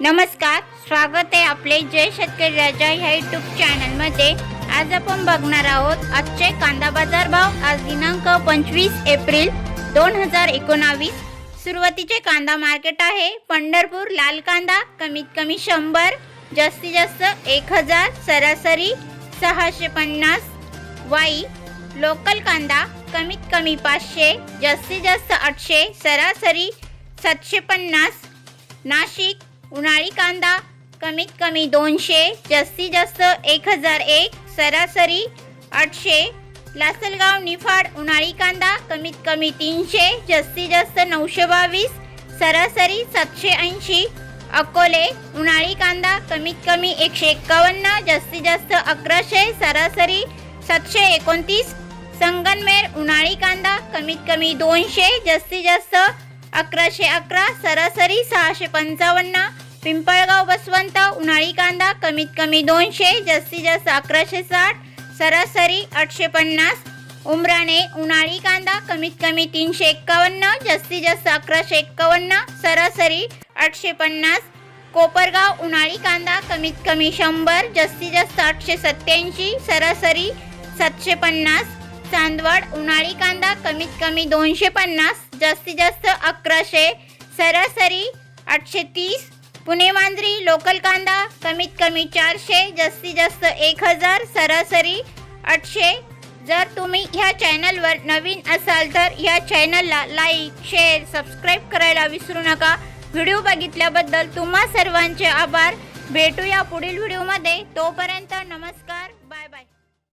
नमस्कार स्वागत आहे आपले जय शेतकरी राजा ह्या युट्यूब चॅनलमध्ये आज आपण बघणार आहोत आजचे कांदा बाजार भाव. आज दिनांक पंचवीस एप्रिल दोन हजार एकोणावीस. सुरुवातीचे कांदा मार्केट आहे. पंढरपूर लाल कांदा कमीत कमी शंभर जास्तीत जास्त एक हजार सरासरी सहाशे पन्नास. वाई लोकल कांदा कमीत कमी पाचशे जास्तीत जास्त आठशे सरासरी सातशे पन्नास. नाशिक उन्हाळी कांदा कमीत कमी दोनशे जास्तीत जास्त एक हजार एक सरासरी आठशे. लासलगाव निफाड उन्हाळी कांदा कमीत कमी तीनशे जास्तीत जास्त नऊशे बावीस सरासरी सातशे ऐंशी. अकोले उन्हाळी कांदा कमीत कमी एकशे एक्कावन्न जास्तीत जास्त अकराशे सरासरी सातशे एकोणतीस. संगनमेर उन्हाळी कांदा कमीत कमी दोनशे जास्तीत जास्त अकराशे अकरा सरासरी सहाशे पंचावन्न. पिंपळगाव बसवंत उन्हाळी कांदा कमीत कमी दोनशे जास्तीत जास्त अकराशे साठ सरासरी आठशे पन्नास उमराणे उन्हाळी कांदा कमीत कमी तीनशे एक्कावन्न जास्तीत जास्त अकराशे एक्कावन्न सरासरी आठशे पन्नास कोपरगाव उन्हाळी कांदा कमीत कमी शंभर जास्तीत जास्त आठशे सत्त्याऐंशी सरासरी सातशे पन्नास चांदवड उन्हाळी कांदा कमीत कमी दोनशे पन्नास जास्तीत जास्त अकराशे सरासरी आठशे तीस पुणे मांजरी लोकल कांदा कमीत कमी चारशे जास्तीत जास्त एक हजार सरासरी आठशे. जर तुम्ही ह्या चॅनलवर नवीन असाल तर ह्या चॅनलला लाईक शेअर सबस्क्राईब करायला विसरू नका. व्हिडिओ बघितल्याबद्दल तुम्हा सर्वांचे आभार. भेटूया पुढील व्हिडिओमध्ये. तोपर्यंत नमस्कार.